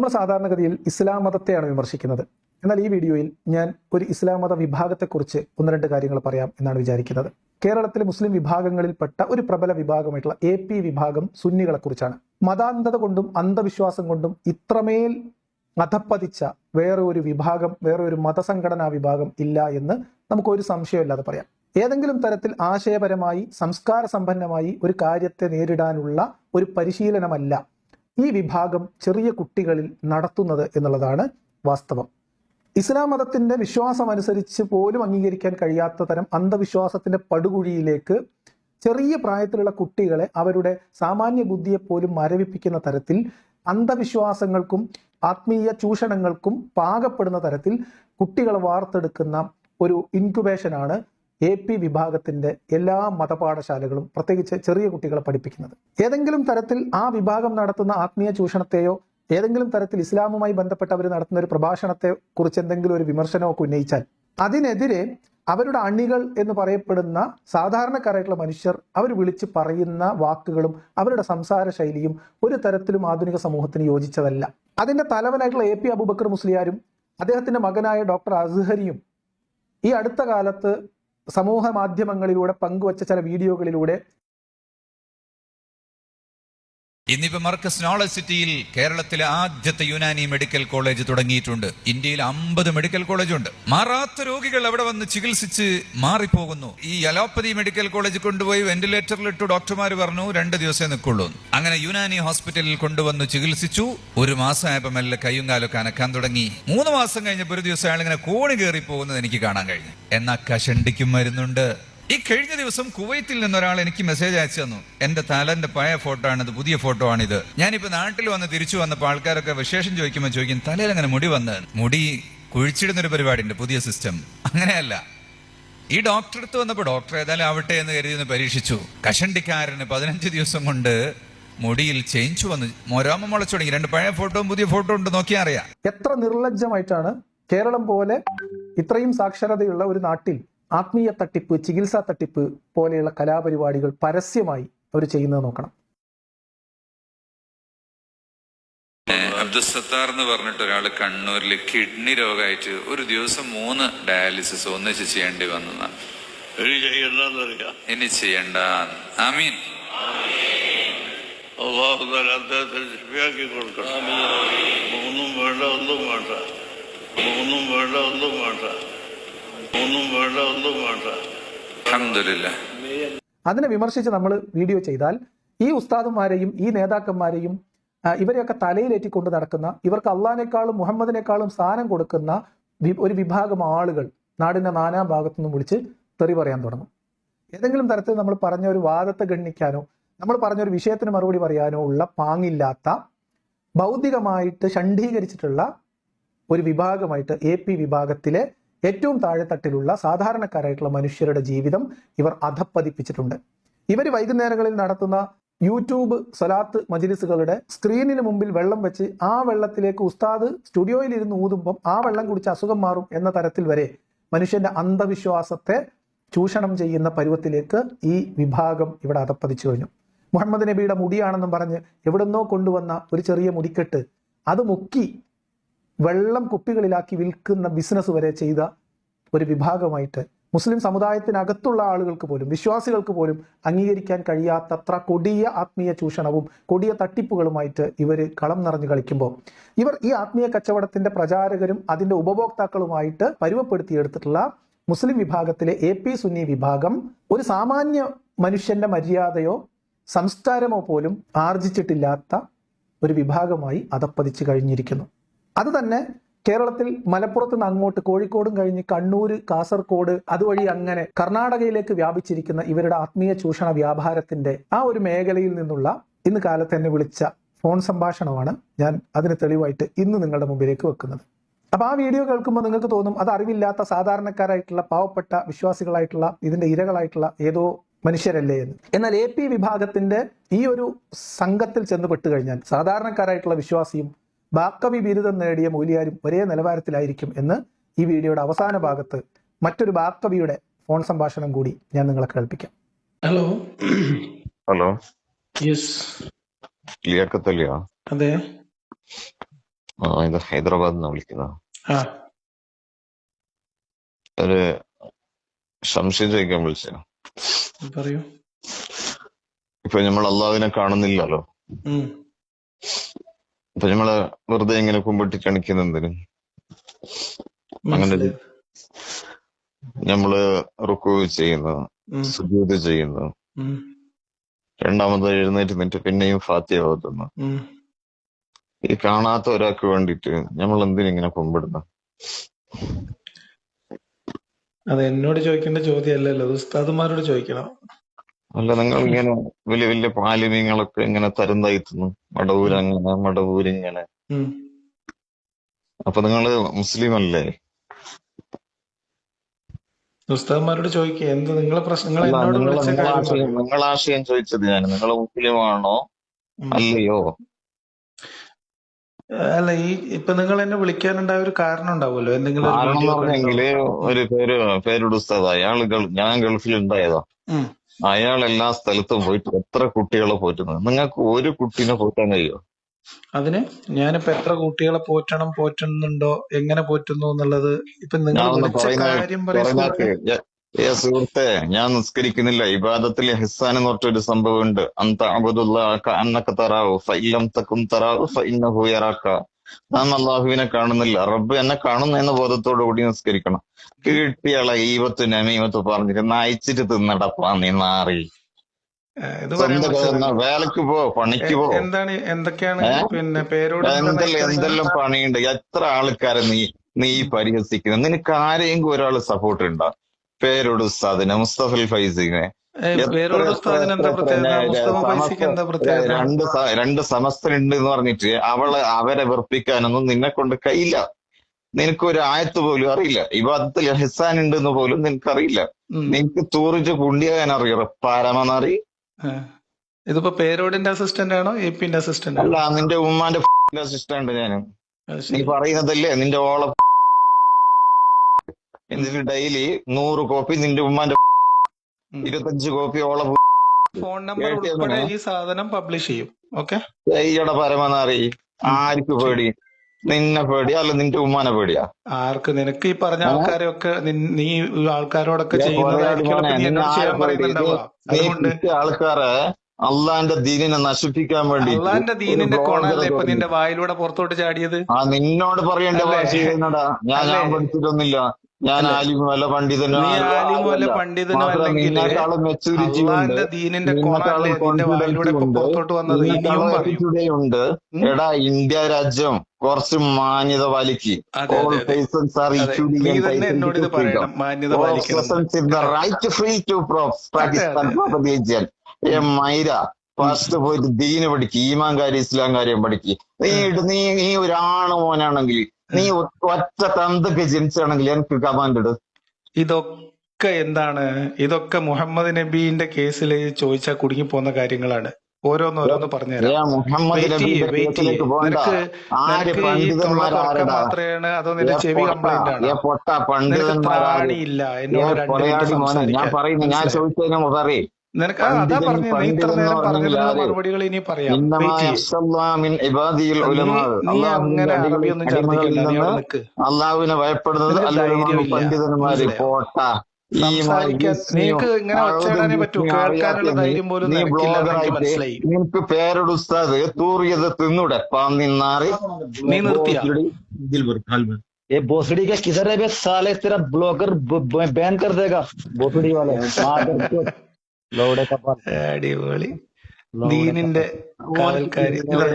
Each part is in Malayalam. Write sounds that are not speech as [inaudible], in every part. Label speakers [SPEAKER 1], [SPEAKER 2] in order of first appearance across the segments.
[SPEAKER 1] നമ്മൾ സാധാരണഗതിയിൽ ഇസ്ലാം മതത്തെയാണ് വിമർശിക്കുന്നത്. എന്നാൽ ഈ വീഡിയോയിൽ ഞാൻ ഒരു ഇസ്ലാം മത വിഭാഗത്തെക്കുറിച്ച് ഒന്ന് രണ്ട് കാര്യങ്ങൾ പറയാം എന്നാണ് വിചാരിക്കുന്നത്. കേരളത്തിലെ മുസ്ലിം വിഭാഗങ്ങളിൽപ്പെട്ട ഒരു പ്രബല വിഭാഗമായിട്ടുള്ള എ പി വിഭാഗം സുന്നികളെക്കുറിച്ചാണ്. മതാന്ധത കൊണ്ടും അന്ധവിശ്വാസം കൊണ്ടും ഇത്രമേൽ അധപ്പതിച്ച വേറെ ഒരു വിഭാഗം വേറെ ഒരു മതസംഘടനാ വിഭാഗം ഇല്ല എന്ന് നമുക്ക് ഒരു സംശയമില്ലാതെ പറയാം. ഏതെങ്കിലും തരത്തിൽ ആശയപരമായി സംസ്കാര സമ്പന്നമായി ഒരു കാര്യത്തെ നേരിടാനുള്ള ഒരു പരിശീലനമല്ല ഈ വിഭാഗം ചെറിയ കുട്ടികളിൽ നടത്തുന്നത് എന്നുള്ളതാണ് വാസ്തവം. ഇസ്ലാം മതത്തിന്റെ വിശ്വാസം അനുസരിച്ച് പോലും അംഗീകരിക്കാൻ കഴിയാത്ത തരം അന്ധവിശ്വാസത്തിന്റെ പടുകുഴിയിലേക്ക് ചെറിയ പ്രായത്തിലുള്ള കുട്ടികളെ അവരുടെ സാമാന്യ ബുദ്ധിയെ പോലും മരവിപ്പിക്കുന്ന തരത്തിൽ അന്ധവിശ്വാസങ്ങൾക്കും ആത്മീയ ചൂഷണങ്ങൾക്കും പാകപ്പെടുന്ന തരത്തിൽ കുട്ടികളെ വാർത്തെടുക്കുന്ന ഒരു ഇൻക്യുബേഷനാണ് എ പി വിഭാഗത്തിന്റെ എല്ലാ മതപാഠശാലകളും പ്രത്യേകിച്ച് ചെറിയ കുട്ടികളെ പഠിപ്പിക്കുന്നത്. ഏതെങ്കിലും തരത്തിൽ ആ വിഭാഗം നടത്തുന്ന ആത്മീയ ചൂഷണത്തെയോ ഏതെങ്കിലും തരത്തിൽ ഇസ്ലാമുമായി ബന്ധപ്പെട്ട് അവർ നടത്തുന്ന ഒരു പ്രഭാഷണത്തെ കുറിച്ച് എന്തെങ്കിലും ഒരു വിമർശനമൊക്കെ ഉന്നയിച്ചാൽ അതിനെതിരെ അവരുടെ അണികൾ എന്ന് പറയപ്പെടുന്ന സാധാരണക്കാരായിട്ടുള്ള മനുഷ്യർ അവർ വിളിച്ച് പറയുന്ന വാക്കുകളും അവരുടെ സംസാര ശൈലിയും ഒരു തരത്തിലും ആധുനിക സമൂഹത്തിന് യോജിച്ചതല്ല. അതിന്റെ തലവനായിട്ടുള്ള എ പി അബൂബക്കർ മുസ്ലിയാരും അദ്ദേഹത്തിന്റെ മകനായ ഡോക്ടർ അസ്ഹരിയും ഈ അടുത്ത കാലത്ത് സമൂഹ മാധ്യമങ്ങളിലൂടെ പങ്കുവച്ച ചില വീഡിയോകളിലൂടെ
[SPEAKER 2] ഇന്നിപ്പോ മർക്കസ് നോളജ് സിറ്റിയിൽ കേരളത്തിലെ ആദ്യത്തെ യുനാനി മെഡിക്കൽ കോളേജ് തുടങ്ങിയിട്ടുണ്ട്. ഇന്ത്യയിൽ അമ്പത് മെഡിക്കൽ കോളേജ് ഉണ്ട് മാറാത്ത രോഗികൾ അവിടെ വന്ന് ചികിത്സിച്ച് മാറിപ്പോകുന്നു. ഈ അലോപ്പതി മെഡിക്കൽ കോളേജ് കൊണ്ടുപോയി വെന്റിലേറ്ററിലിട്ടു ഡോക്ടർമാർ പറഞ്ഞു രണ്ട് ദിവസമേ നിൽക്കുള്ളൂ. അങ്ങനെ യുനാനി ഹോസ്പിറ്റലിൽ കൊണ്ടുവന്ന് ചികിത്സിച്ചു. ഒരു മാസമായപ്പോൾ മെല്ലെ കയ്യും കാലൊക്കെ അനക്കാൻ തുടങ്ങി. മൂന്ന് മാസം കഴിഞ്ഞപ്പോൾ ഒരു ദിവസം അയാൾ ഇങ്ങനെ കോണി കയറി പോകുന്നത് എനിക്ക് കാണാൻ കഴിഞ്ഞു. എന്നാ കഷണ്ടിക്കും മരുന്നുണ്ട്. ഈ കഴിഞ്ഞ ദിവസം കുവൈത്തിൽ നിന്നൊരാൾ എനിക്ക് മെസ്സേജ് അയച്ചു തന്നു. എന്റെ തലന്റെ പഴയ ഫോട്ടോ ആണ് ആണിത് പുതിയ ഫോട്ടോ ആണിത് ഞാനിപ്പോ നാട്ടിൽ വന്ന് തിരിച്ചു വന്നപ്പോൾ ആൾക്കാരൊക്കെ വിശേഷം ചോദിക്കുമ്പോൾ ചോദിക്കും തലയിൽ അങ്ങനെ മുടി വന്ന്? മുടി കുഴിച്ചിടുന്ന ഒരു പരിപാടിയുണ്ട് പുതിയ സിസ്റ്റം അങ്ങനെയല്ല. ഈ ഡോക്ടർ അടുത്ത് വന്നപ്പോൾ ഡോക്ടർ ഏതായാലും ആവട്ടെ എന്ന് കരുതി ഒന്ന് പരീക്ഷിച്ചു. കഷണ്ടിക്കാരന് പതിനഞ്ച് ദിവസം കൊണ്ട് മുടിയിൽ ചേഞ്ച് വന്ന്. മൊരാമ മുളച്ചു തുടങ്ങി. രണ്ട് പഴയ ഫോട്ടോയും പുതിയ ഫോട്ടോ ഉണ്ട് നോക്കിയാൽ അറിയാം.
[SPEAKER 1] എത്ര നിർലജ്ജമായിട്ടാണ് കേരളം പോലെ ഇത്രയും സാക്ഷരതയുള്ള ഒരു നാട്ടിൽ ആത്മീയ തട്ടിപ്പ് ചികിത്സാ തട്ടിപ്പ് പോലെയുള്ള കലാപരിപാടികൾ പരസ്യമായി അവർ ചെയ്യുന്നത് നോക്കണം.
[SPEAKER 2] അബ്ദുസത്താർ എന്ന് പറഞ്ഞിട്ട് ഒരാൾ കണ്ണൂരിൽ കിഡ്നി രോഗമായിട്ട് ഒരു ദിവസം മൂന്ന് ഡയാലിസിസ് ഒന്നിച്ച് ചെയ്യേണ്ടി വന്നതാണ്
[SPEAKER 3] ഇനി
[SPEAKER 2] ചെയ്യണ്ട. ആമീൻ.
[SPEAKER 3] അദ്ദേഹത്തിന് കൊടുക്കണം. മൂന്നും വേണ്ട ഒന്നും വേണ്ട. മൂന്നും വേണ്ട ഒന്നും വേണ്ട. വേണ്ട ഒന്നും വേണ്ട.
[SPEAKER 1] അതിനെ വിമർശിച്ച് നമ്മൾ വീഡിയോ ചെയ്താൽ ഈ ഉസ്താദുമാരെയും ഈ നേതാക്കന്മാരെയും ഇവരെയൊക്കെ തലയിലേറ്റിക്കൊണ്ട് നടക്കുന്ന ഇവർക്ക് അള്ളാഹിനേക്കാളും മുഹമ്മദിനേക്കാളും സ്ഥാനം കൊടുക്കുന്ന ഒരു വിഭാഗം ആളുകൾ നാടിന്റെ നാനാ ഭാഗത്തു നിന്നും വിളിച്ച് തെറി പറയാൻ തുടങ്ങും. ഏതെങ്കിലും തരത്തിൽ നമ്മൾ പറഞ്ഞ ഒരു വാദത്തെ ഗണ്ണിക്കാനോ നമ്മൾ പറഞ്ഞ ഒരു വിഷയത്തിന് മറുപടി പറയാനോ ഉള്ള പാങ്ങില്ലാത്ത ഭൗതികമായിട്ട് ഷണ്ഡീകരിച്ചിട്ടുള്ള ഒരു വിഭാഗമായിട്ട് എ പി വിഭാഗത്തിലെ ഏറ്റവും താഴെത്തട്ടിലുള്ള സാധാരണക്കാരായിട്ടുള്ള മനുഷ്യരുടെ ജീവിതം ഇവർ അധപ്പതിപ്പിച്ചിട്ടുണ്ട്. ഇവർ വൈകുന്നേരങ്ങളിൽ നടത്തുന്ന യൂട്യൂബ് സലാത്ത് മജിലിസുകളുടെ സ്ക്രീനിന് മുമ്പിൽ വെള്ളം വെച്ച് ആ വെള്ളത്തിലേക്ക് ഉസ്താദ് സ്റ്റുഡിയോയിൽ ഇരുന്ന് ഊതുമ്പം ആ വെള്ളം കുടിച്ച് അസുഖം മാറും എന്ന തരത്തിൽ വരെ മനുഷ്യന്റെ അന്ധവിശ്വാസത്തെ ചൂഷണം ചെയ്യുന്ന പരുവത്തിലേക്ക് ഈ വിഭാഗം ഇവിടെ അധപ്പതിച്ചു കഴിഞ്ഞു. മുഹമ്മദ് നബിയുടെ മുടിയാണെന്നും പറഞ്ഞ് എവിടുന്നോ കൊണ്ടുവന്ന ഒരു ചെറിയ മുടിക്കെട്ട് അത് മുക്കി വെള്ളം കുപ്പികളിലാക്കി വിൽക്കുന്ന ബിസിനസ് വരെ ചെയ്ത ഒരു വിഭാഗമായിട്ട് മുസ്ലിം സമുദായത്തിനകത്തുള്ള ആളുകൾക്ക് പോലും വിശ്വാസികൾക്ക് പോലും അംഗീകരിക്കാൻ കഴിയാത്തത്ര കൊടിയ ആത്മീയ ചൂഷണവും കൊടിയ തട്ടിപ്പുകളുമായിട്ട് ഇവർ കളം നിറഞ്ഞു കളിക്കുമ്പോൾ ഇവർ ഈ ആത്മീയ കച്ചവടത്തിന്റെ പ്രചാരകരും അതിന്റെ ഉപഭോക്താക്കളുമായിട്ട് പരുവപ്പെടുത്തിയെടുത്തിട്ടുള്ള മുസ്ലിം വിഭാഗത്തിലെ എ പി സുന്നി വിഭാഗം ഒരു സാമാന്യ മനുഷ്യന്റെ മര്യാദയോ സംസ്കാരമോ പോലും ആർജിച്ചിട്ടില്ലാത്ത ഒരു വിഭാഗമായി അതപ്പതിച്ചു കഴിഞ്ഞിരിക്കുന്നു. അത് തന്നെ കേരളത്തിൽ മലപ്പുറത്ത് നിന്ന് അങ്ങോട്ട് കോഴിക്കോടും കഴിഞ്ഞ് കണ്ണൂര് കാസർകോട് അതുവഴി അങ്ങനെ കർണാടകയിലേക്ക് വ്യാപിച്ചിരിക്കുന്ന ഇവരുടെ ആത്മീയ ചൂഷണ വ്യാപാരത്തിന്റെ ആ ഒരു മേഖലയിൽ നിന്നുള്ള ഇന്ന് കാലത്ത് എന്നെ വിളിച്ച ഫോൺ സംഭാഷണമാണ് ഞാൻ അതിന് തെളിവായിട്ട് ഇന്ന് നിങ്ങളുടെ മുമ്പിലേക്ക് വെക്കുന്നത്. അപ്പൊ ആ വീഡിയോ കേൾക്കുമ്പോൾ നിങ്ങൾക്ക് തോന്നും അത് അറിവില്ലാത്ത സാധാരണക്കാരായിട്ടുള്ള പാവപ്പെട്ട വിശ്വാസികളായിട്ടുള്ള ഇതിന്റെ ഇരകളായിട്ടുള്ള ഏതോ മനുഷ്യരല്ലേ എന്ന്. എന്നാൽ എ പി വിഭാഗത്തിന്റെ ഈ ഒരു സംഘത്തിൽ ചെന്ന് പെട്ടുകഴിഞ്ഞാൽ സാധാരണക്കാരായിട്ടുള്ള വിശ്വാസിയും ബാക്കവി ബിരുദം നേടിയ മൂലിയാരും ഒരേ നിലവാരത്തിലായിരിക്കും എന്ന് ഈ വീഡിയോയുടെ അവസാന ഭാഗത്ത് മറ്റൊരു ബാക്കവിയുടെ ഫോൺ സംഭാഷണം കൂടി ഞാൻ നിങ്ങളെ കേൾപ്പിക്കാം.
[SPEAKER 4] ഹലോ
[SPEAKER 5] ഹലോ
[SPEAKER 4] യെസ് അതെ. ആ, ഇത് ഹൈദരാബാദ് നിന്ന് വിളിക്കുന്നത്
[SPEAKER 6] ആ.
[SPEAKER 4] ഒരു സംശയം ചോദിക്കാൻ വിളിച്ച
[SPEAKER 6] പറയൂ.
[SPEAKER 4] ഇപ്പൊ നമ്മൾ അള്ളാഹുവിനെ കാണുന്നില്ലല്ലോ.
[SPEAKER 6] ഉം.
[SPEAKER 4] ഇപ്പൊ നമ്മൾ വെറുതെ ഇങ്ങനെ കുമ്പിട്ട് ക്ഷണിക്കുന്ന എന്തിനും അങ്ങനെ. നമ്മൾ റുക്കു ചെയ്യുന്നു. സുജൂത് ചെയ്യുന്നു രണ്ടാമത് എഴുന്നേറ്റ് നിന്നിട്ട് പിന്നെയും ഫാത്തിയ ഓതുന്നു ഈ കാണാത്ത ഒരാൾക്ക് വേണ്ടിട്ട് നമ്മൾ എന്തിനിങ്ങനെ കുമ്പിടുന്നു
[SPEAKER 6] അത് എന്നോട് ചോദിക്കേണ്ട ചോദ്യമല്ലല്ലോ ഉസ്താദുമാരോട് ചോദിക്കണം
[SPEAKER 4] അല്ല നിങ്ങൾ ഇങ്ങനെ വലിയ വലിയ പാലിമ്യങ്ങളൊക്കെ ഇങ്ങനെ തരം മടവൂർ അങ്ങനെ മടവൂരിങ്ങനെ
[SPEAKER 6] ഇങ്ങനെ.
[SPEAKER 4] അപ്പൊ നിങ്ങൾ മുസ്ലിം അല്ലേ?
[SPEAKER 6] ഉസ്താദുമാരോട് ചോദിക്കുക എന്ത് നിങ്ങളെ പ്രശ്നങ്ങൾ
[SPEAKER 4] നിങ്ങൾ ആശയം ചോദിച്ചത് ഞാൻ. നിങ്ങൾ മുസ്ലിമാണോ
[SPEAKER 6] ആണോ
[SPEAKER 4] അല്ലയോ?
[SPEAKER 6] അല്ല ഈ ഇപ്പൊ നിങ്ങൾ എന്നെ വിളിക്കാനുണ്ടായ ഒരു കാരണം ഉണ്ടാവുമല്ലോ? എന്തെങ്കിലും ഒരു
[SPEAKER 4] പേര് പേരുടെ ഉസ്താദ് അയാൾ ഞാൻ ഗൾഫിൽ ഉണ്ടായതാ. അയാൾ എല്ലാ സ്ഥലത്തും പോയിട്ട് എത്ര കുട്ടികളെ പോറ്റുന്നത് നിങ്ങൾക്ക് ഒരു കുട്ടീനെ പോറ്റാൻ കഴിയുമോ
[SPEAKER 6] അതിന് ഞാനിപ്പോ എത്ര കുട്ടികളെ പോറ്റണം പോറ്റുന്നുണ്ടോ എങ്ങനെ പോറ്റുന്നു എന്നുള്ളത് ഇപ്പൊ നിങ്ങൾ
[SPEAKER 4] ഏ- സുഹൃത്തെ ഞാൻ നിസ്കരിക്കുന്നില്ല. ഇബാദത്തിൽ ഹിസാൻ എന്ന് പറഞ്ഞൊരു സംഭവം ഉണ്ട് അന്ത അന്നക്ക തറാവു ഫൈലം തക്കും തറാവു ഫൈനഹു യറാക്ക. നാം അള്ളാഹുവിനെ കാണുന്നില്ല. റബ്ബ് എന്നെ കാണുന്നു എന്ന ബോധത്തോടു കൂടി നിസ്കരിക്കണം. കിട്ടിയള ഈവത്ത് നമീമത്ത് പറഞ്ഞിട്ട് നയിച്ചിട്ട് തിന്നടപ്പാ നീ നാറി. സ്വന്തം വേലക്ക് പോ പണിക്ക് പോ.
[SPEAKER 6] എന്താണ് എന്തൊക്കെയാണ്? പിന്നെ പേരോട് എന്താ
[SPEAKER 4] എന്തെല്ലാം എന്തെല്ലാം പണിയുണ്ട്? എത്ര ആൾക്കാരെ നീ നീ പരിഹസിക്കുന്നു? നിനക്ക് ആരെയെങ്കിലും ഒരാൾ സപ്പോർട്ട് ഉണ്ടോ? പേരോട് ഉസ്താദിനെ മുസ്തഫൽ ഫൈസിനെ. രണ്ട് രണ്ട് സമസ്തരുണ്ട് എന്ന് പറഞ്ഞിട്ട് അവളെ അവരെ വെറുപ്പിക്കാനൊന്നും നിന്നെ കൊണ്ട് കഴിയില്ല. നിനക്ക് ഒരു ആയത്ത് പോലും അറിയില്ല. ഇബാദത്തിൽ ഹിസാൻ ഉണ്ട് എന്ന് പോലും നിനക്കറിയില്ല.
[SPEAKER 6] അറിയില്ല
[SPEAKER 4] നിനക്ക് തൂറിച്ച് കുണ്ടിയാകാൻ അറിയോ? പാരമെന്നറി
[SPEAKER 6] ഇതിപ്പോ പേരോടിന്റെ അസിസ്റ്റന്റ് ആണോ എ പിന്റെ അസിസ്റ്റന്റ്
[SPEAKER 4] അല്ല നിന്റെ ഉമ്മാന്റെ അസിസ്റ്റന്റ് ഞാൻ നീ. പറയുന്നതല്ലേ? നിന്റെ ഓള എന്നിട്ട് ഡെയിലി നൂറ് കോപ്പി നിന്റെ ഉമ്മാന്റെ. ഇരുപത്തഞ്ച് കോപ്പി ഓള
[SPEAKER 6] ഫോൺ നമ്പർ ഉൾപ്പെടെ ഈ സാധനം പബ്ലിഷ് ചെയ്യും. ഓക്കെ
[SPEAKER 4] ഈയുടെ പരമനാറി. ആർക്ക് പേടി? നിന്നെ പേടിയാ അല്ല നിന്റെ ഉമ്മാനെ പേടിയാ?
[SPEAKER 6] ആർക്ക്? നിനക്ക് ഈ പറഞ്ഞ? ആൾക്കാരെ ഒക്കെ നീ ആൾക്കാരോടൊക്കെ
[SPEAKER 4] ചെയ്യുന്നത് ആൾക്കാരെ അള്ളാന്റെ ദീനിനെ നശിപ്പിക്കാൻ വേണ്ടി
[SPEAKER 6] അള്ളാന്റെ ദീനിന്റെ കൊണല്ലേ ഇപ്പൊ നിന്റെ വായിലൂടെ പുറത്തോട്ട് ചാടിയത്?
[SPEAKER 4] ആ നിന്നോട് പറയേണ്ട ചെയ്യുന്നടാ ഞാൻ ഞാൻ? പഠിച്ചിട്ടൊന്നുമില്ല. ഞാൻ? ആലിമും അല്ല. പണ്ഡിതനോ ഉണ്ട് എടാ ഇന്ത്യ രാജ്യം കുറച്ച് മാന്യത പാലിക്ക്. to pro- practice
[SPEAKER 6] അതെ, അതെ.
[SPEAKER 4] their religion. ഏ മൈര ഫസ്റ്റ് പോയിട്ട് ദീന് പഠിക്ക്. ഈമാൻ കാര്യം ഇസ്ലാം കാര്യം പഠിക്ക്. നീ ഇട്- നീ നീ ഒരാണ് മോനാണെങ്കിൽ നീ ഒറ്റ തന്തൊക്കെ ജനിച്ചാണെങ്കിൽ എനിക്ക് കമാൻഡ് ഇട്.
[SPEAKER 6] ഇതൊക്കെ എന്താണ്? ഇതൊക്കെ മുഹമ്മദ് നബീന്റെ കേസിൽ ചോദിച്ചാൽ കുടുങ്ങി പോകുന്ന കാര്യങ്ങളാണ്. ഓരോന്നോരോന്ന് പറഞ്ഞുതരാം. മാത്രമാണ് അതോ നിന്റെ ചെവി കംപ്ലൈന്റ് ആണ്?
[SPEAKER 4] ഏ
[SPEAKER 6] എന്നോട്
[SPEAKER 4] ഞാൻ പറയുന്നു ഞാൻ ചോദിച്ചതിന് പറയേ
[SPEAKER 6] നിനക്ക് ആ, അതാ
[SPEAKER 4] പണ്ഡിതൻ
[SPEAKER 6] പറഞ്ഞ നീ ഇത്ര
[SPEAKER 4] പണ്ഡിതൻ എന്ന്
[SPEAKER 6] നേരം
[SPEAKER 4] പറഞ്ഞെങ്കിൽ
[SPEAKER 6] പറഞ്ഞതിനുള്ള
[SPEAKER 4] ആര്
[SPEAKER 6] മറുപടികൾ ഇനി പറയാം
[SPEAKER 4] ഇന്നമാ
[SPEAKER 6] വെയിറ്റ് ചെയ്യ്
[SPEAKER 4] യഖ്ഷല്ലാ മിൻ ഇബാദിയിൽ
[SPEAKER 6] നീ
[SPEAKER 4] ഉലമാ
[SPEAKER 6] നീ
[SPEAKER 4] അള്ളാഹുവിന്റെ
[SPEAKER 6] അങ്ങനെ
[SPEAKER 4] അടികളിൽ
[SPEAKER 6] അറബിയൊന്നും
[SPEAKER 4] അടിമകളിൽ
[SPEAKER 6] ഛർദ്ദിക്കണ്ട നീ
[SPEAKER 4] നിന്ന്
[SPEAKER 6] അവിടെ നിൽക്ക്
[SPEAKER 4] അള്ളാഹുവിനെ ഭയപ്പെടുന്നത്
[SPEAKER 6] നിനക്ക്
[SPEAKER 4] അല്ലുലമാ
[SPEAKER 6] ധൈര്യമില്ല
[SPEAKER 4] പണ്ഡിതന്മാര്
[SPEAKER 6] മനസ്സിലായോ
[SPEAKER 4] പോട്ട ഈ
[SPEAKER 6] സംസാരിക്കാൻ നിനക്ക് ഇങ്ങനെ ഒച്ചയിടാനേ പറ്റൂ കേൾക്കാനുള്ള
[SPEAKER 4] നീ
[SPEAKER 6] ധൈര്യം പോലും
[SPEAKER 4] നീ
[SPEAKER 6] നിനക്കില്ല എന്ന് എനിക്ക്
[SPEAKER 4] ബ്ലോഗറായിട്ട്
[SPEAKER 6] മനസ്സിലായി
[SPEAKER 4] നിനക്ക് പേരുടെ ഉസ്താദ് തൂറിയത് തിന്നൂടെ പാന്നിന്നാറി
[SPEAKER 6] നീ നിർത്തിയാ
[SPEAKER 5] ये भोसड़ी का किधर है बे साले तेरा ब्लॉगर बैन कर देगा भोसड़ी वाले मादर लोड़े का पाल
[SPEAKER 6] അടിപൊളി ദീനിന്റെ കാവൽക്കാരി ഇല്ലേ?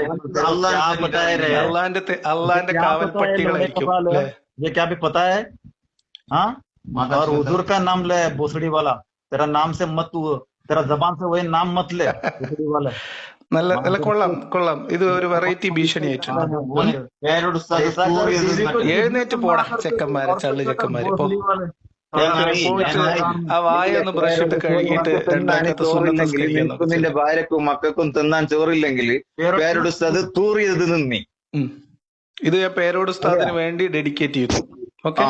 [SPEAKER 5] क्या बताए रे
[SPEAKER 6] അള്ളാന്റെ തെ- അള്ളാന്റെ
[SPEAKER 5] क्या
[SPEAKER 6] കാവൽ
[SPEAKER 5] पता है लोड़े का
[SPEAKER 6] പട്ടികളായിരിക്കും
[SPEAKER 5] पाल
[SPEAKER 6] അല്ലേ
[SPEAKER 5] ये क्या भी पता है हाँ और हुजूर का नाम ले भोसड़ी वाला तेरा नाम से मत तू तेरा जबान से वही नाम मत ले भोसड़ी वाला
[SPEAKER 6] നല്ല നല്ല കൊള്ളാം കൊള്ളാം ഇത് ഒരു വെറൈറ്റി ഭീഷണിയായിട്ടുണ്ട്
[SPEAKER 4] പേരുടെ ഉസ്താദ് തൂറിയത് തിന്നൂടെ.
[SPEAKER 6] എഴുന്നേറ്റ് പോടാ ചെക്കന്മാരെ ചള്ളു ചെക്കന്മാരെ ഇപ്പൊ
[SPEAKER 4] ചങ്ങായി,
[SPEAKER 6] പോയിട്ട്
[SPEAKER 4] ചങ്ങായി,
[SPEAKER 6] ആ ബ്രഷ് ഇട്ട് കഴുകിയിട്ട്
[SPEAKER 4] ചോറില്ലെങ്കിൽ നിന്റെ ഭാര്യക്കും മക്കൾക്കും തിന്നാൻ ചോറില്ലെങ്കിൽ പേരോട് ഉസ്താദ് തൂറിയത് നിന്നി
[SPEAKER 6] ഇത് ഞാൻ പേരോട് സ്ഥലത്തിന് വേണ്ടി ഡെഡിക്കേറ്റ് ചെയ്തു. ഓക്കെ?
[SPEAKER 4] ആ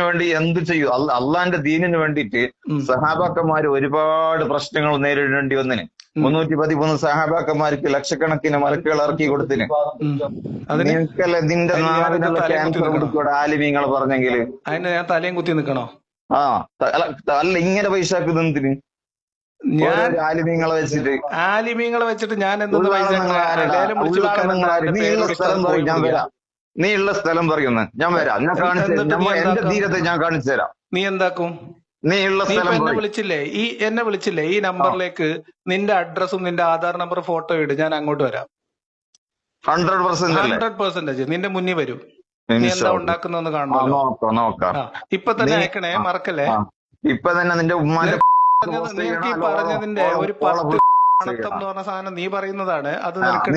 [SPEAKER 4] വേണ്ടി എന്ത് ചെയ്യും? അള്ളാന്റെ ദീനിന് വേണ്ടിയിട്ട്
[SPEAKER 6] സഹാബാക്കന്മാർ
[SPEAKER 4] സഹാബാക്കന്മാര് ഒരുപാട് പ്രശ്നങ്ങൾ നേരിടേണ്ടി വന്നിന്. മുന്നൂറ്റി പതിമൂന്ന് സഹാബാക്കന്മാർക്ക് ലക്ഷക്കണക്കിന് മലക്കുകൾ ഇറക്കി കൊടുത്തിന്. നിനക്കല്ല നിന്റെ
[SPEAKER 6] നാടിനുള്ള
[SPEAKER 4] ക്യാൻസർ
[SPEAKER 6] കുത്തി
[SPEAKER 4] ആലിമീങ്ങൾ പറഞ്ഞെങ്കിൽ.
[SPEAKER 6] അതിന് ഞാൻ തലയും കുത്തി നിൽക്കണോ?
[SPEAKER 4] ആ അല്ല ഇങ്ങനെ പൈസ ആക്കുന്നതിന്
[SPEAKER 6] ഞാൻ
[SPEAKER 4] ആലിമീങ്ങളെ വെച്ചിട്ട്.
[SPEAKER 6] ആലിമീങ്ങളെ വെച്ചിട്ട് ഞാൻ എന്തെന്ന് പൈസ
[SPEAKER 4] പറയുന്നത് ഞാൻ? വരാം. നീ ഉള്ള സ്ഥലം പറയുന്നു ഞാൻ വരാം. ഞാൻ കാണിച്ചു എന്റെ
[SPEAKER 6] എന്താക്കും?
[SPEAKER 4] ഞാൻ കാണിച്ചു തരാം.
[SPEAKER 6] നീ എന്താക്കും?
[SPEAKER 4] നീ ഉള്ള
[SPEAKER 6] നീ എന്നെ വിളിച്ചില്ലേ? ഈ എന്നെ വിളിച്ചില്ലേ? ഈ നമ്പറിലേക്ക് നിന്റെ അഡ്രസ്സും നിന്റെ ആധാർ നമ്പർ ഫോട്ടോ ഇട്. ഞാൻ അങ്ങോട്ട് വരാം.
[SPEAKER 4] Hundred percent
[SPEAKER 6] hundred percentage. നിന്റെ മുന്നിൽ വരും. നീ എന്താ
[SPEAKER 4] ഇൻഷാ
[SPEAKER 6] കാണണം ഇപ്പൊ തന്നെ അയക്കണേ? മറക്കല്ലേ.
[SPEAKER 4] ഇപ്പൊ തന്നെ നിന്റെ ഉമ്മാന്റെ
[SPEAKER 6] പറഞ്ഞത് പറഞ്ഞതിന്റെ ഒരു പത്ത് പണത്തം എന്ന് പറഞ്ഞ സാധനം നീ പറയുന്നതാണ്. അത് നിനക്ക്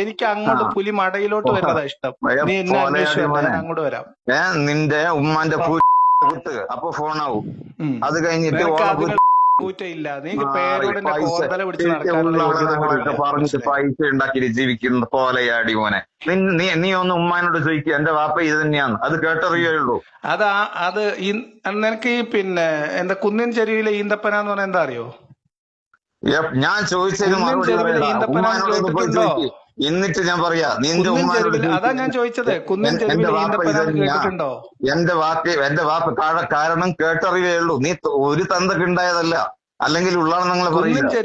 [SPEAKER 6] എനിക്ക് അങ്ങോട്ട് പുലി മടയിലോട്ട് വരുന്നതാ ഇഷ്ടം. നീ എന്നെ അന്വേഷിച്ചു ഞാൻ അങ്ങോട്ട് വരാം.
[SPEAKER 4] നിന്റെ ഉമ്മാന്റെ പൂ കുത്ത് അപ്പൊ ഫോണാവും
[SPEAKER 6] ഉം.
[SPEAKER 4] അത് കഴിഞ്ഞിട്ട്
[SPEAKER 6] കൂറ്റയില്ല നീ പേരോടിന്റെ
[SPEAKER 4] പൈസ
[SPEAKER 6] പിടിച്ച് നടക്കാനുള്ള
[SPEAKER 4] പറഞ്ഞിട്ട് പൈസ ഉണ്ടാക്കി ജീവിക്കുന്ന പോലെയാടി മോനെ. നീ നീ ഒന്ന് ഉമ്മാനോട് ചോദിക്കുക എന്റെ വാപ്പ ഇത് തന്നെയാണ് അത് കേട്ടറിയുള്ളൂ
[SPEAKER 6] അത് അത് നിനക്ക് ഈ പിന്നെ എന്താ കുന്നിൻ ചെരുവിലെ ഈന്തപ്പന എന്ന് പറഞ്ഞാൽ എന്താ അറിയോ?
[SPEAKER 4] ഞാൻ ചോദിച്ചത്
[SPEAKER 6] ഈന്തപ്പന കേട്ടിട്ടുണ്ടോ?
[SPEAKER 4] എന്നിട്ട് ഞാൻ പറയാ നിന്റെ
[SPEAKER 6] അതാ ഞാൻ ചോദിച്ചത്. കുന്നിൻ
[SPEAKER 4] എന്റെ.
[SPEAKER 6] കേട്ടിട്ടുണ്ടോ?
[SPEAKER 4] എന്റെ വാക്ക് എന്റെ വാക്ക് കാരണം കേട്ടറിവേ ഉള്ളൂ. നീ ഒരു തന്തക്ക് ഉണ്ടായതല്ല അല്ലെങ്കിൽ ഉള്ളാണ് നിങ്ങൾ
[SPEAKER 6] പറയുന്നത്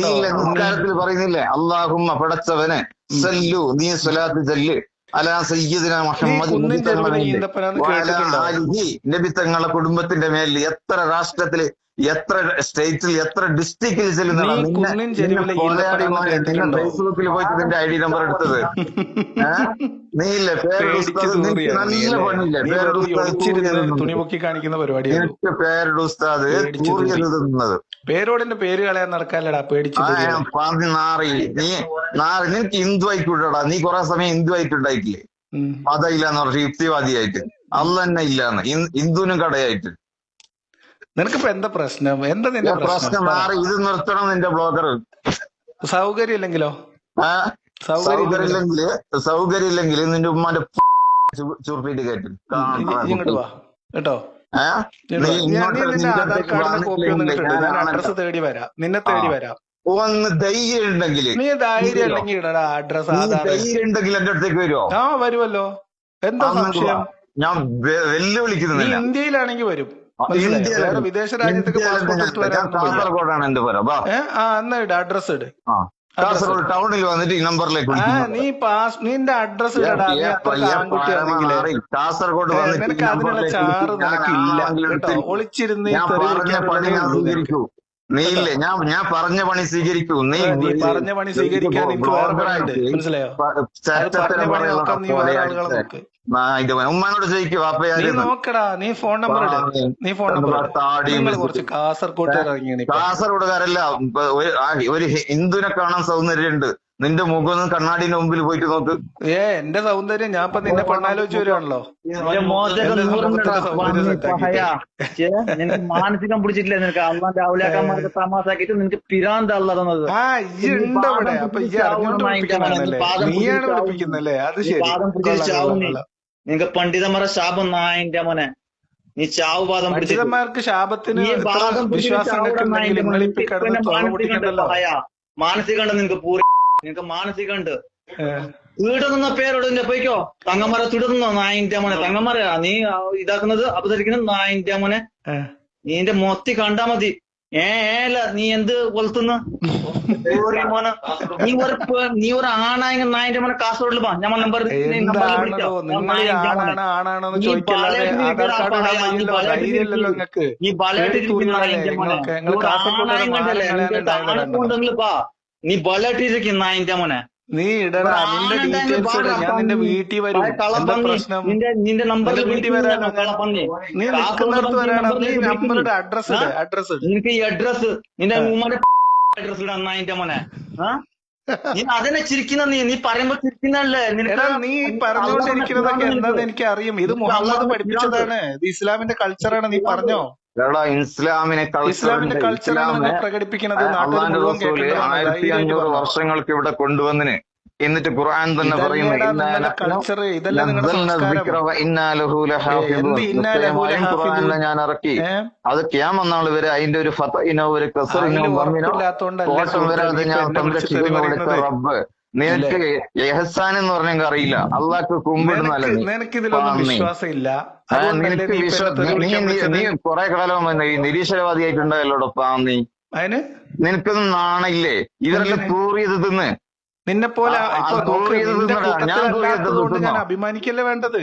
[SPEAKER 4] നീ നിസ്കാരത്തിൽ പറയുന്നില്ലേ? അള്ളാഹുമ്മ പടച്ചവനെ സല്ലു നീ സ്വലാത്ത് ചെല്ല്. അല്ലാ സയ്യിദിന മുഹമ്മദ് നബി തങ്ങളുടെ കുടുംബത്തിന്റെ മേലിൽ എത്ര രാഷ്ട്രത്തിൽ എത്ര സ്റ്റേറ്റിൽ എത്ര ഡിസ്ട്രിക്റ്റിൽ ചെല്ലുന്നതാ
[SPEAKER 6] നീ
[SPEAKER 4] നിന്നെ
[SPEAKER 6] കുന്നിൻ ചെരുവിലെ
[SPEAKER 4] നിന്നെ കൊലയാടി
[SPEAKER 6] ഈന്തപ്പന
[SPEAKER 4] മോനെ നിന്നെ
[SPEAKER 6] കേട്ടിട്ടുണ്ടോ?
[SPEAKER 4] ഫേസ്ബുക്കിൽ പോയിട്ട് നിന്റെ ഐ ഡി നമ്പർ എടുത്തത്. [laughs]
[SPEAKER 6] നീയില്ലേ?
[SPEAKER 4] നല്ല പണിയില്ലേ?
[SPEAKER 6] നീ
[SPEAKER 4] പേരുടെ
[SPEAKER 6] വെറുതെ
[SPEAKER 4] ഉസ്താദ്
[SPEAKER 6] ഒളിച്ചിരുന്ന്
[SPEAKER 4] തൂറിയത്
[SPEAKER 6] തുണി പൊക്കി കാണിക്കുന്ന പരിപാടി
[SPEAKER 4] നിനക്ക് പേരുടെ ഉസ്താദ് തൂറിയത്
[SPEAKER 6] പേരോടിന്റെ പേര് കളയാൻ നടക്കാല്ലടാ പേടിച്ചു
[SPEAKER 4] പറഞ്ഞ് നാറി നീ നാറി നിനക്ക് ഹിന്ദു ആയിക്കൂടാ നീ കൊറേ സമയം ഹിന്ദു ആയിട്ടുണ്ടായിട്ടില്ലേ മതം ഇല്ലാന്ന് പറഞ്ഞു യുക്തിവാദിയായിട്ട്. അല്ല തന്നെ ഇല്ലാന്ന്. ഹിന്ദു- ഹിന്ദുവിനും കടയായിട്ട്.
[SPEAKER 6] നിനക്കിപ്പോ എന്താ പ്രശ്നം? എന്താ നിന്റെ
[SPEAKER 4] പ്രശ്നം? മാറി. ഇത് നിർത്തണം നിന്റെ ബ്ലോഗർ.
[SPEAKER 6] സൗകര്യം ഇല്ലെങ്കിലോ സൗകര്യം
[SPEAKER 4] ഇല്ലെങ്കിൽ സൗകര്യം ഇല്ലെങ്കിൽ നിന്റെ ഉമ്മാന്റെ ചുരുട്ടിട്ട്
[SPEAKER 6] കേട്ടു. ഇങ്ങോട്ട് വാ.
[SPEAKER 4] കേട്ടോ
[SPEAKER 6] ആധാർ കാർഡിന്റെ കോപ്പി ഒന്നും ഞാൻ അഡ്രസ് തേടി വരാം. നിന്നെ തേടി
[SPEAKER 4] ആ.
[SPEAKER 6] വരാം.
[SPEAKER 4] ഒന്ന് ധൈര്യം ഉണ്ടെങ്കിൽ
[SPEAKER 6] നീ ധൈര്യം
[SPEAKER 4] ഇല്ലയോ?
[SPEAKER 6] ഉണ്ടെങ്കിൽ ഇടടാ അഡ്രസ്
[SPEAKER 4] നീ
[SPEAKER 6] ആധാർ.
[SPEAKER 4] ധൈര്യം ഉണ്ടെങ്കിൽ എന്റെ അടുത്തേക്ക് വരുമോ
[SPEAKER 6] ആ വരുമല്ലോ എന്താ സംശയം?
[SPEAKER 4] ഞാൻ
[SPEAKER 6] ഇന്ത്യയിലാണെങ്കിൽ വരും. വിദേശ രാജ്യത്തേക്ക് പാസ്പോർട്ട്
[SPEAKER 4] ഞാൻ-
[SPEAKER 6] എടുത്ത്
[SPEAKER 4] ഞാൻ
[SPEAKER 6] വരാനൊന്നും വയ്യ.
[SPEAKER 4] കാസർഗോഡാണ് എന്റെ പുരം.
[SPEAKER 6] ആ എന്നാ ഇട് അഡ്രസ് ഇട്.
[SPEAKER 4] കാസർഗോഡ് ടൗണിൽ വന്നിട്ട് ഈ നമ്പറിലേക്ക്
[SPEAKER 6] നീ പാസ് നിന്റെ അഡ്രസ്
[SPEAKER 4] കാസർഗോഡ്
[SPEAKER 6] നിനക്ക് അതിനുള്ള ചാറ് നിനക്കില്ല. ഒളിച്ചിരുന്ന്
[SPEAKER 4] സ്വീകരിക്കൂ. നീ ഇല്ലേ? ഞാൻ ഞാൻ പറഞ്ഞ പണി സ്വീകരിക്കൂ. നീ
[SPEAKER 6] നീ പറഞ്ഞ പണി സ്വീകരിക്കാൻ എനിക്ക് വേറെ മനസ്സിലായോ? അത് പറഞ്ഞ പണി നോക്കാൻ നീ വേറെ ആളുകളെ നോക്ക്.
[SPEAKER 4] ഉമ്മാനോട് ചോദിക്കൂ
[SPEAKER 6] നീ നോക്കടാ നീ ഫോൺ നമ്പർ ഇട്. നീ ഫോൺ നമ്പർ
[SPEAKER 4] താടി
[SPEAKER 6] കുറച്ച് ഇറങ്ങിയാണ് ഇപ്പൊ.
[SPEAKER 4] കാസർഗോഡുകാരല്ല ഒരു ഹിന്ദുവിനെ കാണാൻ സൗന്ദര്യമുണ്ട് നിന്റെ മുഖം കണ്ണാടിന്റെ മുമ്പിൽ പോയിട്ട് നോക്ക്.
[SPEAKER 6] ഏ എന്റെ സൗന്ദര്യം ഞാൻ ഇപ്പൊ നിന്നെ പെണ്ണാലോചിച്ച് വരുവാണല്ലോ. സൗന്ദര്യം
[SPEAKER 5] മാനസികം പിടിച്ചിട്ടില്ല നിനക്ക്? അള്ളാന്റെ രാവിലെ തമാസാക്കിയിട്ട് നിനക്ക് പിരാന്ത് തന്നത്.
[SPEAKER 6] ഉണ്ട് നീയാണ് പഠിപ്പിക്കുന്നല്ലേ അത്
[SPEAKER 5] നീ
[SPEAKER 6] ശരി.
[SPEAKER 5] പാദം പിടിച്ച്
[SPEAKER 6] കൊള്ളാം,
[SPEAKER 5] ചാവും
[SPEAKER 6] കൊള്ളാം,
[SPEAKER 5] നീ.
[SPEAKER 6] കൊള്ളാം.
[SPEAKER 5] നിനക്ക് പണ്ഡിതന്മാരെ ശാപം നായന്റെ മോനെ നീ ചാവുപാദം
[SPEAKER 6] പണ്ഡിതന്മാർക്ക് ശാപത്തിന്
[SPEAKER 5] നീ
[SPEAKER 6] നിങ്ങക്ക്
[SPEAKER 5] പാദം പിടിച്ചിട്ട്
[SPEAKER 6] വിശ്വാസങ്ങളൊക്കെ
[SPEAKER 5] ചാവുന്ന
[SPEAKER 6] ഉണ്ടെങ്കിൽ
[SPEAKER 5] നായിന്റെ മോനെ.
[SPEAKER 6] നിങ്ങളിപ്പോ
[SPEAKER 5] നിനക്ക്
[SPEAKER 6] കിടന്ന്
[SPEAKER 5] പിന്നെ
[SPEAKER 6] തുറ
[SPEAKER 5] മാനസികമുണ്ട്
[SPEAKER 6] പൊട്ടിക്കണ്ടല്ലോ
[SPEAKER 5] പഹയ. മാനസികമുണ്ട് നിനക്ക് പൂരി നിനക്ക് മാനസികമുണ്ട്
[SPEAKER 6] ഏ.
[SPEAKER 5] വീട് നിന്ന പേരോട് നിന്റെ പോയിക്കോ തങ്ങന്മാരെ തുടർന്നോ നായിന്റെ മോനെ തങ്ങന്മാരെ നീ ഇതാക്കുന്നത് അപസരിക്കുന്ന നായിന്റെ മോനെ. നീ എന്റെ മൊത്തി കണ്ടാ മതി ഏ ഏല നീ എന്ത് മോനെ നീ ഒരു നീ ഒരു ആണായെങ്കിൽ നായന്റെ മോനെ കാസർഗോഡിൽ പോ. ഞാൻ നമ്പർ നീ
[SPEAKER 6] ചോദിക്കല്ലാതെ
[SPEAKER 5] പാ. നീ
[SPEAKER 6] വയ്യല്ലോ
[SPEAKER 5] നായന്റെ മോനെ.
[SPEAKER 6] നീ ഇടടാ നിന്റെ ഡീറ്റെയിൽസ് ഇട. ഞാൻ നിന്റെ വീട്ടിൽ വരും. എന്താ പ്രശ്നം?
[SPEAKER 5] നിന്റെ നിന്റെ നമ്പർ
[SPEAKER 6] വീട്ടിൽ വരാനോ? നീ നിൽക്കുന്നിടത്ത് വരാനാ? നീ നമ്പറുടെ അഡ്രസ് ഇട് അഡ്രസ്
[SPEAKER 5] നിനക്ക് ഈ അഡ്രസ് നിന്റെ ഉമ്മന്റെ അഡ്രസ് ഇടാൻ നായിന്റെ മോനെ. ആ? നീ അതിനെ ചിരിക്കുന്ന നീ നീ പറയുമ്പോ ചിരിക്കുന്നല്ലേ
[SPEAKER 6] നീ പറഞ്ഞുകൊണ്ടിരിക്കുന്നതൊക്കെ എന്താന്ന് എനിക്ക് അറിയും ഇത് മുഹമ്മദ് പഠിപ്പിച്ചതാണ്. ഇത് ഇസ്ലാമിന്റെ കൾച്ചറാണ് നീ പറഞ്ഞോ?
[SPEAKER 4] ഇസ്ലാമിനെ
[SPEAKER 6] ഇസ്ലാമിന്റെ കൾച്ചറാണ് പ്രകടിപ്പിക്കുന്നത്
[SPEAKER 4] ആയിരത്തി അഞ്ഞൂറ് വർഷങ്ങൾക്ക് ഇവിടെ കൊണ്ടുവന്നിന്. എന്നിട്ട് ഖുർആൻ തന്നെ പറയുന്നു ഞാൻ ഇറക്കി? അത് ക്യാമെന്നാൾ വരെ അതിന്റെ ഒരു ഫതഇനോ ഒരു കസറിനോ കോട്ടം വരാതെ ഞാൻ സംരക്ഷിക്കുന്ന? റബ്ബ്. നിനക്ക് എഹസാൻ എന്ന് പറഞ്ഞെങ്കിൽ അറിയില്ല. അള്ളാഹ്ക്ക് കുമ്പിടുന്നല്ല
[SPEAKER 7] നിനക്ക്
[SPEAKER 4] നീ.
[SPEAKER 7] വിശ്വാസം നീ.
[SPEAKER 4] കുറെ കാലം നിരീശ്വരവാദിയായിട്ടുണ്ടായല്ലോടോ പാന്നി നിനക്കൊന്നും നാണില്ലേ ഇവരെല്ലാം കൂറിയത് തിന്ന്
[SPEAKER 7] നിന്നെ പോലെ.
[SPEAKER 4] ഞാൻ തൂറിയത്
[SPEAKER 7] കൊണ്ട് ഞാൻ അഭിമാനിക്കല്ലേ വേണ്ടത്?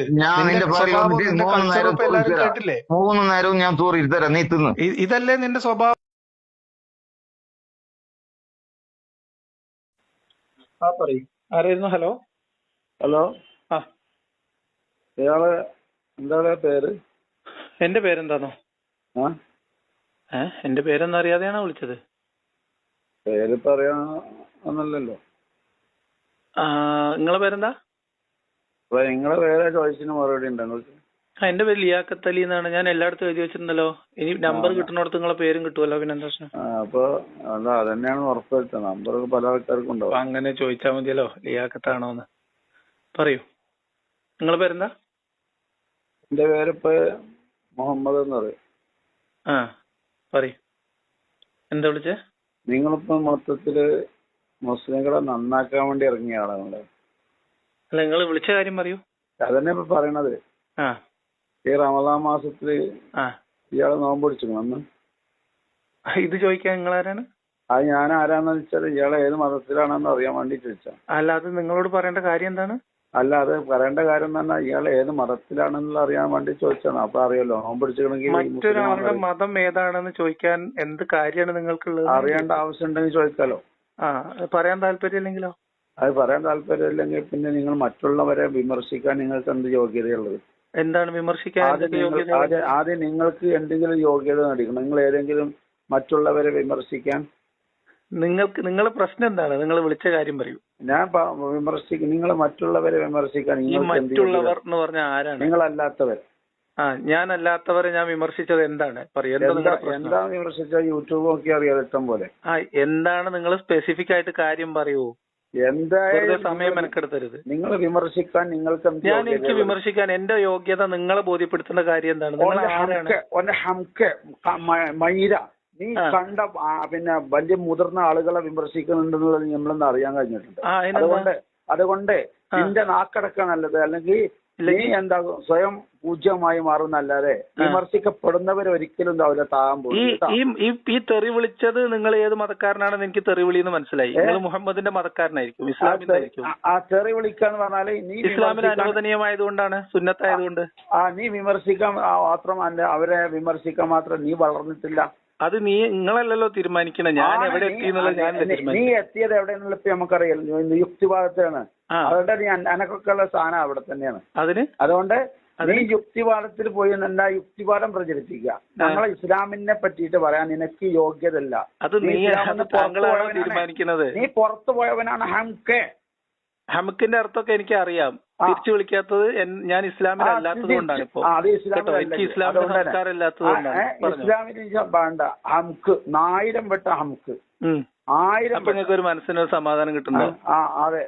[SPEAKER 7] കേട്ടില്ലേ?
[SPEAKER 4] മൂന്ന് നേരവും ഞാൻ തൂറിത്തരാം നീ തിന്ന്.
[SPEAKER 7] ഇതല്ലേ നിന്റെ സ്വഭാവം? ആ പറയും. ആരായിരുന്നു? ഹലോ?
[SPEAKER 8] ഹലോ?
[SPEAKER 7] ആ.
[SPEAKER 8] ഇയാൾ എന്താണ് പേര്?
[SPEAKER 7] എന്റെ പേരെന്താണോ
[SPEAKER 8] ആ?
[SPEAKER 7] ഏ? എന്റെ പേരെന്താ അറിയാതെയാണോ വിളിച്ചത്?
[SPEAKER 8] പേര് പറയാന്നല്ലല്ലോ
[SPEAKER 7] ആ നിങ്ങളെ പേരെന്താ?
[SPEAKER 8] നിങ്ങളെ വേറെ ചോദിച്ചതിന് മറുപടി ഉണ്ടോ നിങ്ങൾക്ക്?
[SPEAKER 7] ആ എന്റെ പേര് ലിയാഖത്ത് അലി എന്നാണ്. ഞാൻ എല്ലായിടത്തും എഴുതി വെച്ചിട്ടുണ്ടല്ലോ. ഇനി നമ്പർ കിട്ടുന്നിടത്ത് നിങ്ങളെ പേരും കിട്ടുമല്ലോ പിന്നെ എന്താ പ്രശ്നം?
[SPEAKER 8] അപ്പൊ അല്ല അതന്നെയാണ് ഉറപ്പുവരുത്തുന്നത് നമ്പർ പല ആൾക്കാർക്കും ഉണ്ടാവും.
[SPEAKER 7] അങ്ങനെ ചോദിച്ചാൽ മതിയല്ലോ ലിയാഖത്താണോന്ന് പറയൂ. നിങ്ങളെ പേരെന്താ?
[SPEAKER 8] എന്റെ പേരിപ്പോ മുഹമ്മദ് എന്ന് പറയും.
[SPEAKER 7] ആ പറയൂ. എന്താ വിളിച്ചേ?
[SPEAKER 8] നിങ്ങളിപ്പോ മൊത്തത്തിൽ മുസ്ലിങ്ങളെ നന്നാക്കാൻ വേണ്ടി ഇറങ്ങിയ ആളാണ്
[SPEAKER 7] അല്ല നിങ്ങൾ വിളിച്ച കാര്യം പറയൂ.
[SPEAKER 8] അതന്നെ ഇപ്പൊ പറയണത്.
[SPEAKER 7] ആ.
[SPEAKER 8] ഈ റമദാൻ മാസത്തിൽ
[SPEAKER 7] ആ.
[SPEAKER 8] ഇയാൾ നോമ്പ് പിടിച്ചു അന്ന്?
[SPEAKER 7] ഇത് ചോദിക്കാൻ നിങ്ങൾ ആരാണ്
[SPEAKER 8] അത് ഞാൻ ആരാന്ന് വെച്ചാൽ ഇയാളെ ഏത് മതത്തിലാണെന്ന് അറിയാൻ വേണ്ടി ചോദിച്ചാ.
[SPEAKER 7] അല്ല അത് നിങ്ങളോട് പറയേണ്ട കാര്യം എന്താണ്?
[SPEAKER 8] അല്ല അത് പറയേണ്ട കാര്യം പറഞ്ഞാൽ ഇയാൾ ഏത് മതത്തിലാണെന്നുള്ള അറിയാൻ വേണ്ടി ചോദിച്ചാണ്. അപ്പൊ അറിയാലോ നോമ്പ് പിടിച്ചിട്ടുണ്ടെങ്കിൽ
[SPEAKER 7] മറ്റൊരാളുടെ മതം ഏതാണെന്ന് ചോദിക്കാൻ എന്ത് കാര്യമാണ് നിങ്ങൾക്കുള്ളത്?
[SPEAKER 8] അറിയേണ്ട ആവശ്യം ഉണ്ടെങ്കിൽ ചോദിക്കാലോ
[SPEAKER 7] ആ പറയാൻ താല്പര്യമില്ലെങ്കിലോ?
[SPEAKER 8] അത് പറയാൻ താല്പര്യമില്ലെങ്കിൽ പിന്നെ നിങ്ങൾ മറ്റുള്ളവരെ വിമർശിക്കാൻ നിങ്ങൾക്ക് എന്ത് യോഗ്യതയുള്ളത്?
[SPEAKER 7] എന്താണ് വിമർശിക്കാൻ
[SPEAKER 8] ആദ്യം നിങ്ങൾ
[SPEAKER 7] യോഗ്യത
[SPEAKER 8] ആദ്യം ആദ്യം നിങ്ങൾക്ക് എന്തെങ്കിലും യോഗ്യത നടിക്കണം. നിങ്ങൾ ഏതെങ്കിലും മറ്റുള്ളവരെ വിമർശിക്കാൻ?
[SPEAKER 7] നിങ്ങൾക്ക് നിങ്ങളെ പ്രശ്നം എന്താണ്? നിങ്ങൾ വിളിച്ച കാര്യം പറയൂ.
[SPEAKER 8] ഞാൻ പ- വിമർശിക്കും നിങ്ങൾ മറ്റുള്ളവരെ വിമർശിക്കാൻ
[SPEAKER 7] ഈ
[SPEAKER 8] നിങ്ങൾക്ക് എന്ത്
[SPEAKER 7] മറ്റുള്ളവർ എന്ന് പറഞ്ഞ ആരാണ്?
[SPEAKER 8] നിങ്ങളല്ലാത്തവർ.
[SPEAKER 7] ആ ഞാൻ അല്ലാത്തവരെ ഞാൻ വിമർശിച്ചത് എന്താണ്? പറയൂ എന്താ
[SPEAKER 8] എന്താ
[SPEAKER 7] നിങ്ങളുടെ പ്രശ്നം?
[SPEAKER 8] എന്താ വിമർശിച്ചാൽ യൂട്യൂബ് നോക്കി അറിയാം ഇഷ്ടം പോലെ.
[SPEAKER 7] ആ എന്താണ് നിങ്ങൾ സ്പെസിഫിക് ആയിട്ട് കാര്യം പറയൂ?
[SPEAKER 8] എന്തായാലും
[SPEAKER 7] സമയം മെനക്കെടുത്തരുത്.
[SPEAKER 8] നിങ്ങൾ വിമർശിക്കാൻ നിങ്ങൾക്ക്
[SPEAKER 7] ഞാൻ എനിക്ക് വിമർശിക്കാൻ എന്റെ യോഗ്യത നിങ്ങളെ ബോധ്യപ്പെടുത്തേണ്ട കാര്യം എന്താണ്? നിങ്ങൾ
[SPEAKER 8] ഓന്റെ
[SPEAKER 7] ആരാണ്?
[SPEAKER 8] ഹംക്ക് ഓന്റെ ഹംക്ക് ക- മ- മയിര നീ കണ്ട പിന്നെ വലിയ മുതിർന്ന ആളുകളെ വിമർശിക്കുന്നുണ്ടെന്നുള്ളത് നമ്മളൊന്ന് അറിയാൻ കഴിഞ്ഞിട്ടുണ്ട്. അതുകൊണ്ട് അതുകൊണ്ട്. നിന്റെ നാക്കടക്ക നല്ലത്. അല്ലെങ്കിൽ
[SPEAKER 7] ഇല്ലെങ്കിൽ
[SPEAKER 8] എന്താ സ്വയം പൂജ്യമായി മാറുന്നല്ലാതെ വിമർശിക്കപ്പെടുന്നവർ ഒരിക്കലും ഉണ്ടാവില്ല താൻ
[SPEAKER 7] ഈ ഈ തെറി വിളിച്ചത് നിങ്ങൾ ഏത് മതക്കാരനാണെന്ന് എനിക്ക് തെറി വിളിയെന്ന് മനസ്സിലായി നിങ്ങൾ മുഹമ്മദിന്റെ മതക്കാരനായിരിക്കും ഇസ്ലാമിന്റെ
[SPEAKER 8] ആ തെറി വിളിക്കാന്ന് പറഞ്ഞാൽ നീ
[SPEAKER 7] ഇസ്ലാമിന് അനുവദനീയമായതുകൊണ്ടാണ് സുന്നത്തായതുകൊണ്ട്.
[SPEAKER 8] ആ നീ വിമർശിക്കാൻ മാത്രം അല്ല അവരെ വിമർശിക്കാൻ മാത്രം നീ വളർന്നിട്ടില്ല.
[SPEAKER 7] അത് നീ നിങ്ങളല്ലല്ലോ തീരുമാനിക്കണം. ഞാൻ എവിടെ എത്തി എന്നുള്ളത് ഞാൻ
[SPEAKER 8] നീ- എത്തിയത് എവിടെയെന്നുള്ള ഇപ്പൊ നമുക്കറിയാം നീ യുക്തിവാദത്തിലാണ്.
[SPEAKER 7] ആ.
[SPEAKER 8] അതുകൊണ്ട് നീ അനക്കൊക്കെയുള്ള സ്ഥാനം അവിടെ തന്നെയാണ്.
[SPEAKER 7] അതിന്?
[SPEAKER 8] അതുകൊണ്ട് നീ യുക്തിവാദത്തിൽ പോയി എന്താ യുക്തിവാദം പ്രചരിപ്പിക്കുക. നമ്മളെ ഇസ്ലാമിനെ പറ്റിയിട്ട് പറയാൻ നിനക്ക് യോഗ്യതല്ല
[SPEAKER 7] അത് നീ. തീരുമാനിക്കുന്നത്?
[SPEAKER 8] നീ പുറത്തു പോയവനാണ് ഹംകെ
[SPEAKER 7] ഹംക്കിന്റെ അർത്ഥമൊക്കെ എനിക്ക് അറിയാം. തിരിച്ചു വിളിക്കാത്തത് ഞാൻ ഇസ്ലാമിൽ അല്ലാത്തത് കൊണ്ടാണ് ഇപ്പോ. കേട്ടോ എനിക്ക്. ഇസ്ലാമിന്റെ. സംസ്കാരം ഇല്ലാത്തത് കൊണ്ടാണ്.
[SPEAKER 8] ഇസ്ലാമിന് വേണ്ട. ഹംക്ക് ആയിരം വട്ട ഹംക്ക്. ആയിരം
[SPEAKER 7] അപ്പൊ നിങ്ങൾക്ക് ഒരു മനസ്സിനൊരു സമാധാനം കിട്ടുന്നു
[SPEAKER 8] ആ അതെ.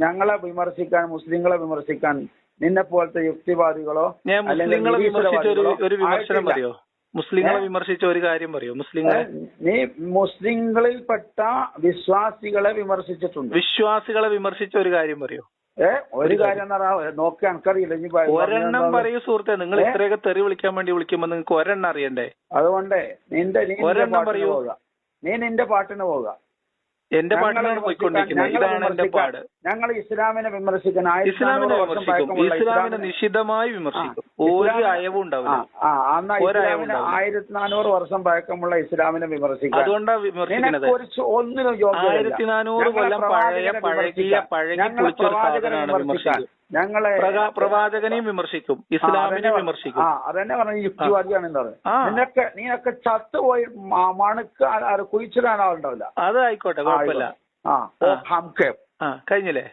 [SPEAKER 8] ഞങ്ങളെ വിമർശിക്കാൻ മുസ്ലിങ്ങളെ വിമർശിക്കാൻ നിന്നെ പോലത്തെ യുക്തിവാദികളോ
[SPEAKER 7] ഞാൻ മുസ്ലിങ്ങളെ വിമർശിച്ച ഒരു ഒരു വിമർശനം. പറയോ? മുസ്ലിങ്ങളെ വിമർശിച്ച ഒരു കാര്യം പറയോ? മുസ്ലിങ്ങളെ
[SPEAKER 8] നീ മുസ്ലിങ്ങളിൽപ്പെട്ട വിശ്വാസികളെ വിമർശിച്ചിട്ടുണ്ട്.
[SPEAKER 7] വിശ്വാസികളെ വിമർശിച്ച ഒരു കാര്യം പറയോ?
[SPEAKER 8] ഒരു കാര്യം. നോക്കി എനിക്കറിയില്ല. ഇനി
[SPEAKER 7] ഒരെണ്ണം. പറയൂ സുഹൃത്തെ. നിങ്ങൾ? ഇത്രയൊക്കെ തെറി വിളിക്കാൻ വേണ്ടി വിളിക്കുമ്പോ നിങ്ങൾക്ക് ഒരെണ്ണം അറിയണ്ടേ?
[SPEAKER 8] അതുകൊണ്ട് നിന്റെ
[SPEAKER 7] ഒരെണ്ണം പറയൂ.
[SPEAKER 8] നീ നിന്റെ പാട്ടിന് പോവുക.
[SPEAKER 7] എന്റെ
[SPEAKER 8] ഞങ്ങളെ
[SPEAKER 7] പോയിക്കൊണ്ടിരിക്കുന്നത്. ഇതാണ് എന്റെ പാട്.
[SPEAKER 8] ഞങ്ങൾ ഇസ്ലാമിനെ വിമർശിക്കാൻ
[SPEAKER 7] ഇസ്ലാമിനെ വിമർശിക്കും. ഇസ്ലാമിനെ നിശിതമായി വിമർശിക്കും. ഒരു അയവും ഉണ്ടാവില്ല.
[SPEAKER 8] ആയിരത്തി നാനൂറ് വർഷം പഴക്കമുള്ള ഇസ്ലാമിനെ വിമർശിക്കാൻ
[SPEAKER 7] അതുകൊണ്ടാണ് വിമർശിക്കുന്നത്.
[SPEAKER 8] ഒന്നിനും
[SPEAKER 7] ആയിരത്തി നാനൂറ് കൊല്ലം പഴയ പഴകിയ. പഴകി കുളിച്ചൊരു സാധനമാണ്
[SPEAKER 8] വിമർശിക്കാൻ. ഞങ്ങളെ
[SPEAKER 7] പ്രവാചകനെയും വിമർശിക്കും ഇസ്ലാമിനെ വിമർശിക്കും.
[SPEAKER 8] ആ അതന്നെ പറഞ്ഞ യുക്തിവാദിയാണ് എന്താ
[SPEAKER 7] ആ.
[SPEAKER 8] നിനക്ക് നീനൊക്കെ ചത്തുപോയി മണുക്ക് കുഴിച്ചിടാൻ ആളുണ്ടാവില്ല.
[SPEAKER 7] അത് ആയിക്കോട്ടെ കുഴപ്പമില്ല. ആ കഴിഞ്ഞില്ലേ?